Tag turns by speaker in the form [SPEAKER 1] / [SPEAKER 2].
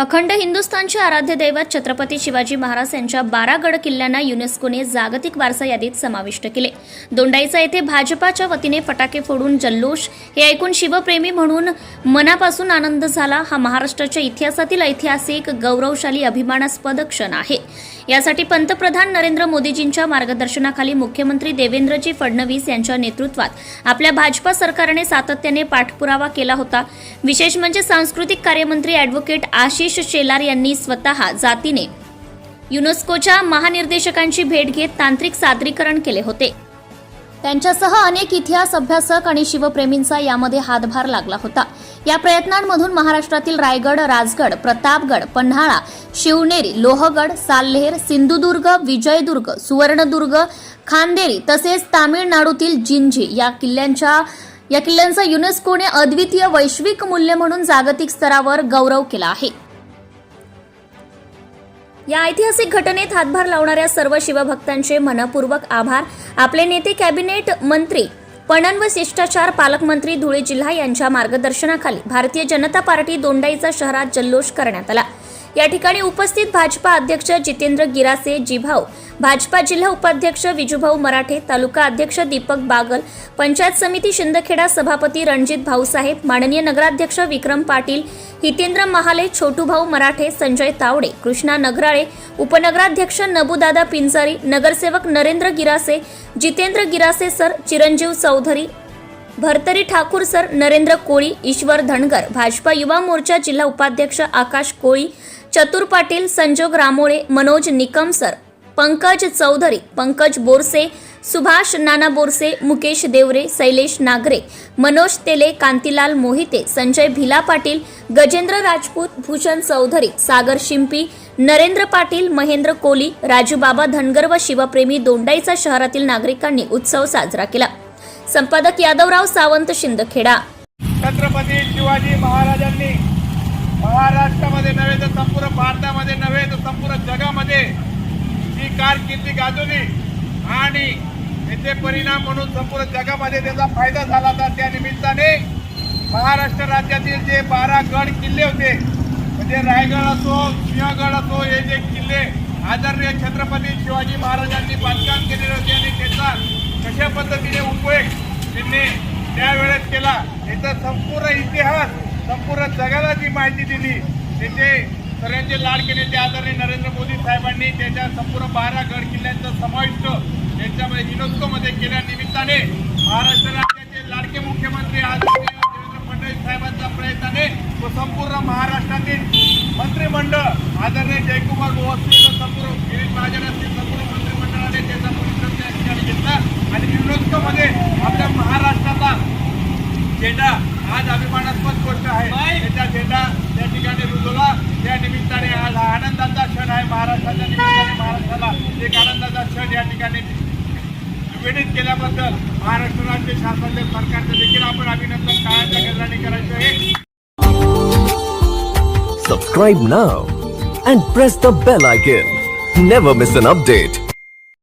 [SPEAKER 1] अखंड हिंदुस्थानचे आराध्य दैवत छत्रपती शिवाजी महाराज यांच्या बारागड किल्ल्यांना युनेस्कोने जागतिक वारसा यादीत समाविष्ट केले. दोंडाईचा येथे भाजपाच्या वतीने फटाके फोडून जल्लोष हे ऐकून शिवप्रेमी म्हणून मनापासून आनंद झाला. हा महाराष्ट्राच्या इतिहासातील ऐतिहासिक गौरवशाली अभिमानास्पद क्षण आहे. यासाठी पंतप्रधान नरेंद्र मोदीजींच्या मार्गदर्शनाखाली मुख्यमंत्री देवेंद्रजी फडणवीस यांच्या नेतृत्वात आपल्या भाजपा सरकारने सातत्याने पाठपुरावा केला होता. विशेष म्हणजे सांस्कृतिक कार्यमंत्री अॅडव्होकेट आशिष शेलार यांनी स्वतः जातीने युनेस्कोच्या महानिर्देशकांची भेट घेत तांत्रिक सादरीकरण केले होते. त्यांच्यासह अनेक इतिहास अभ्यासक आणि शिवप्रेमींचा यामध्ये हातभार लागला होता. या प्रयत्नांमधून महाराष्ट्रातील रायगड राजगड प्रतापगड पन्हाळा शिवनेरी लोहगड साल्हेर सिंधुदुर्ग विजयदुर्ग सुवर्णदुर्ग खांदेरी तसेच तामिळनाडूतील जिंजी या किल्ल्यांच्या या किल्ल्यांचा युनेस्कोने अद्वितीय वैश्विक मूल्य म्हणून जागतिक स्तरावर गौरव केला आहे. या ऐतिहासिक घटनेत हातभार लावणाऱ्या सर्व शिवभक्तांचे मनपूर्वक आभार. आपले नेते कॅबिनेट मंत्री पणन व शिष्टाचार पालकमंत्री धुळे जिल्हा यांच्या मार्गदर्शनाखाली भारतीय जनता पार्टी दोंडाईचा शहरात जल्लोष करण्यात आला. या ठिकाणी उपस्थित भाजपा अध्यक्ष जितेंद्र गिरासे जिभाऊ भाजपा जिल्हा उपाध्यक्ष विजूभाऊ मराठे तालुका अध्यक्ष दीपक बागल पंचायत समिती शिंदखेडा सभापती रणजित भाऊसाहेब माननीय नगराध्यक्ष विक्रम पाटील हितेंद्र महाले छोटूभाऊ मराठे संजय तावडे कृष्णा नगराळे उपनगराध्यक्ष नबुदादा पिंजारी नगरसेवक नरेंद्र गिरासे जितेंद्र गिरासे सर चिरंजीव चौधरी भरतरी ठाकूर सर नरेंद्र कोळी ईश्वर धनगर भाजपा युवा मोर्चा जिल्हा उपाध्यक्ष आकाश कोळी चतुर पाटील संजोग रामोळे मनोज निकम सर पंकज चौधरी पंकज बोरसे सुभाष नाना बोरसे मुकेश देवरे शैलेश नागरे मनोज तेले कांतीलाल मोहिते संजय भिला पाटील गजेंद्र राजपूत भूषण चौधरी सागर शिंपी नरेंद्र पाटील महेंद्र कोली राजूबाबा धनगर व शिवप्रेमी दोंडाईचा शहरातील नागरिकांनी उत्सव साजरा केला. संपादक यादवराव सावंत शिंदखेडा.
[SPEAKER 2] छत्रपती शिवाजी महाराजांनी महाराष्ट्रामध्ये नव्हे तर संपूर्ण भारतामध्ये नव्हे तर संपूर्ण जगामध्ये ही कारकिर्दी गाजवली आणि त्याचे परिणाम म्हणून संपूर्ण जगामध्ये त्याचा फायदा झाला तर त्या निमित्ताने महाराष्ट्र राज्यातील जे बारा गड किल्ले होते म्हणजे रायगड असो सिंहगड असो हे जे किल्ले आदरणीय छत्रपती शिवाजी महाराजांनी बांधकाम केलेले होते आणि त्याचा कशा पद्धतीने उपयोग त्यांनी त्यावेळेस केला याचा संपूर्ण इतिहास संपूर्ण जगाला जी माहिती दिली त्याचे सगळ्यांचे लाडके नेते आदरणीय नरेंद्र मोदी साहेबांनी त्याच्या संपूर्ण बारा गड किल्ल्यांचा समाविष्ट त्यांच्यामध्ये युनेस्कोमध्ये केल्या निमित्ताने महाराष्ट्र राज्याचे लाडके मुख्यमंत्री आदरणीय देवेंद्र फडणवीस साहेबांच्या प्रयत्नाने व संपूर्ण महाराष्ट्रातील मंत्रिमंडळ आदरणीय जयकुमार भाऊ असतील संपूर्ण गिरीश महाजन असतील संपूर्ण मंत्रिमंडळाने त्याचा परिश्रम त्या ठिकाणी घेतला आणि युनेस्कोमध्ये आपल्या महाराष्ट्राचा झेंडा आज अभिमानास्पद गोष्ट आहे. त्याचा झेंडा त्या ठिकाणी रुजवला. त्या निमित्ताने आज हा आनंदाचा क्षण आहे. महाराष्ट्राच्या निमित्ताने महाराष्ट्राला एक आनंदाचा क्षण या ठिकाणी निवेदित केल्याबद्दल महाराष्ट्र राज्य शासनाच्या सरकारचं देखील आपण अभिनंदन काळाच्या गजराने करायचं आहे.
[SPEAKER 3] Subscribe now and press the bell icon. Never miss an update.